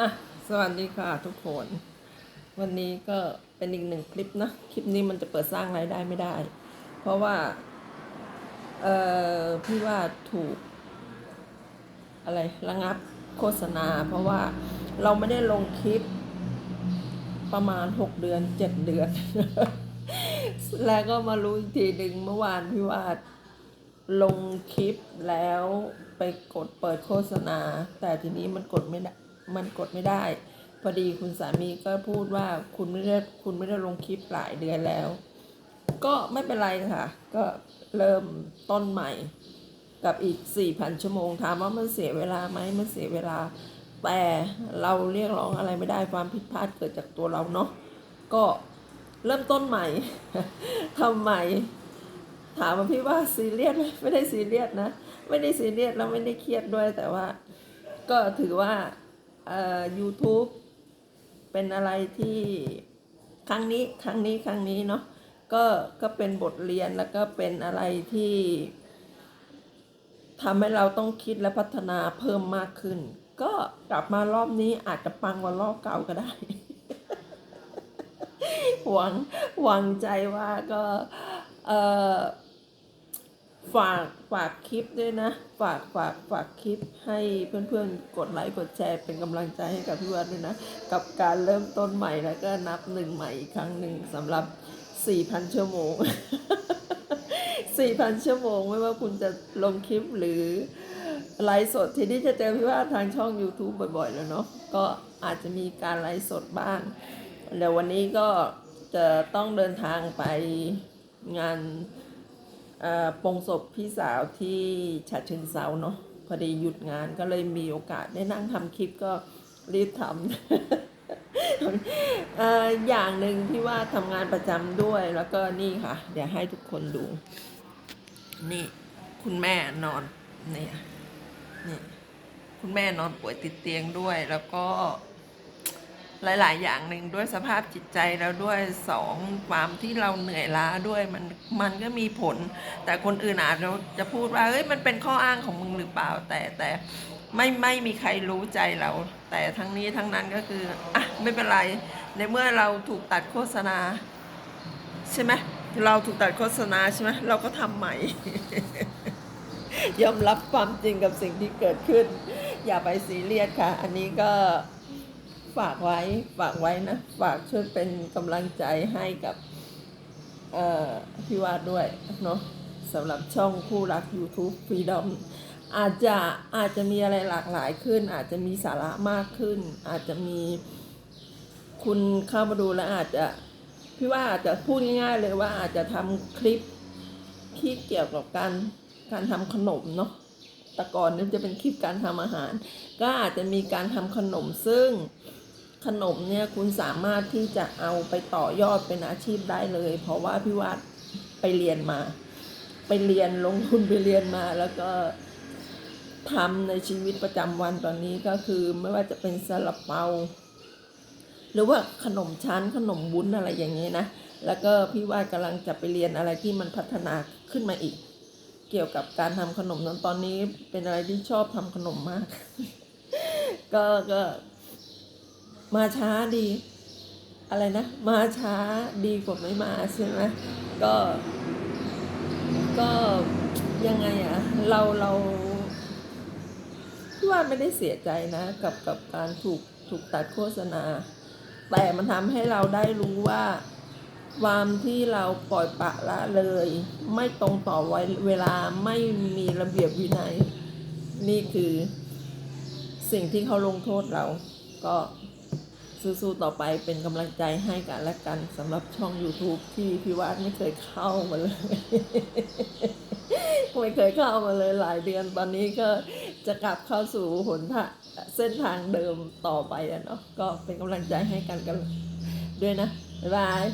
อะสวัสดีค่ะทุกคน วันนี้ก็เป็นอีกหนึ่งคลิปนะ คลิปนี้มันจะเปิดสร้างรายได้ไม่ได้ เพราะว่า เอ่อ พี่ว่าถูก อะไรระงับโฆษณา เพราะว่าเราไม่ได้ลงคลิป ประมาณหกเดือนเจ็ดเดือน แล้วก็มารู้อีกทีหนึ่งเมื่อวานพี่ว่าลงคลิปแล้วไปกดเปิดโฆษณา แต่ทีนี้มันกดไม่ได้ มันกดไม่ได้ พอดีคุณสามีก็พูดว่าคุณไม่ได้คุณไม่ได้ลงคลิปหลายเดือนแล้ว ก็ไม่เป็นไรค่ะ ก็เริ่มต้นใหม่กับอีก 4,000 ชั่วโมงถามว่ามันเสียเวลาไหมมันเสียเวลา แต่เราเรียกร้องอะไรไม่ได้ความผิดพลาดเกิดจากตัวเราเนาะก็เริ่มต้นใหม่ทำใหม่ ถามว่าพี่ว่าซีเรียสไหมไม่ได้ซีเรียสนะ ไม่ได้ซีเรียสแล้วไม่ได้เครียดด้วยแต่ว่า ก็ถือว่า เอ่อ YouTube เป็นอะไรที่ครั้งนี้ครั้งนี้ครั้งนี้เนาะก็ก็เป็นบทเรียนแล้วก็เป็นอะไรที่ทำให้เราต้องคิดและพัฒนาเพิ่มมากขึ้น ก็กลับมารอบนี้อาจจะปังกว่ารอบเก่าก็ได้ หวังหวังใจว่าก็เอ่อ ฝากฝากคลิปด้วยนะ ฝากฝากฝากคลิปให้เพื่อนๆ กดไลค์กดแชร์เป็นกำลังใจให้กับพี่วัดด้วยนะ กับการเริ่มต้นใหม่แล้วก็นับหนึ่งใหม่อีกครั้งหนึ่งสำหรับ 4,000 ชั่วโมง 4,000 ชั่วโมง ไม่ว่าคุณจะลงคลิปหรือไลฟ์สดทีนี้จะเจอพี่ว่าทางช่อง YouTube บ่อยๆ แล้วเนาะก็อาจจะมีการไลฟ์สดบ้างเดี๋ยววันนี้ก็จะต้องเดินทางไปงาน ปงศพพี่สาวที่ฉะเชิงเซาเนาะพอดีหยุดงานก็เลยมีโอกาสได้นั่งทำคลิปก็รีบทำอ่ออย่างหนึ่งที่ว่าทำงานประจำด้วยแล้วก็นี่ค่ะ เดี๋ยวให้ทุกคนดู นี่คุณแม่นอนเนี่ยนี่คุณแม่นอนป่วยติดเตียงด้วยแล้วก็ หลาย ๆ อย่างหนึ่งด้วยสภาพจิตใจแล้วด้วยสองความที่เราเหนื่อยล้าด้วยมันมันก็มีผล แต่คนอื่นอาจจะจะพูดว่าเอ้ยมันเป็นข้ออ้างของมึงหรือเปล่า แต่แต่ไม่ไม่มีใครรู้ใจเรา แต่ทั้งนี้ทั้งนั้นก็คืออะไม่เป็นไร ในเมื่อเราถูกตัดโฆษณา ใช่ไหมเราถูกตัดโฆษณาใช่ไหมเราก็ทำใหม่ ยอมรับความจริงกับสิ่งที่เกิดขึ้น อย่าไปซีเรียสค่ะ อันนี้ก็ ฝากไว้ฝากไว้นะ ฝากช่วยเป็นกำลังใจให้กับพี่วาดด้วยเนาะสำหรับช่องคู่รัก YouTube Freedom อาจจะอาจจะมีอะไรหลากหลายขึ้น อาจจะมีสาระมากขึ้น อาจจะมีคุณเข้ามาดูแล้วอาจจะพี่ว่าอาจจะพูดง่ายๆเลยว่าอาจจะทำคลิปที่เกี่ยวกับการการทำขนมเนาะแต่ก่อนนี่จะเป็นคลิปการทำอาหาร ก็อาจจะมีการทำขนมซึ่ง ขนมเนี่ยคุณสามารถที่จะเอาไปต่อยอดเป็นอาชีพได้เลย เพราะว่าพี่วัดไปเรียนมา ไปเรียนลงทุนไปเรียนมาแล้วก็ทำในชีวิตประจำวันตอนนี้ก็คือไม่ว่าจะเป็นซาลาเปา หรือว่าขนมชั้นขนมวุ้นอะไรอย่างนี้นะ แล้วก็พี่ว่ากำลังจะไปเรียนอะไรที่มันพัฒนาขึ้นมาอีก เกี่ยวกับการทำขนมนั้นตอนนี้เป็นอะไรที่ชอบทำขนมมาก ก็ก็ มาช้าดี อะไรนะ มาช้าดีกว่าไม่มาใช่ไหมก็ ก็ยังไงอะเราเราพี่ว่าไม่ได้เสียใจนะ กับกับการถูกถูกตัดโฆษณา แต่มันทำให้เราได้รู้ว่าความที่เราปล่อยปะละเลย ไม่ตรงต่อไวเวลาไม่มีระเบียบวินัย นี่คือสิ่งที่เขาลงโทษเราก็ สู้ๆต่อไปเป็นกำลังใจให้กันและกันสำหรับช่อง YouTube ที่พี่วาดไม่เคยเข้ามาเลย ไม่เคยเข้ามาเลยหลายเดือนตอนนี้ก็จะกลับเข้าสู่หนทางเส้นทางเดิมต่อไปอะเนาะก็เป็นกำลังใจให้กันกันด้วยนะ บ๊ายบาย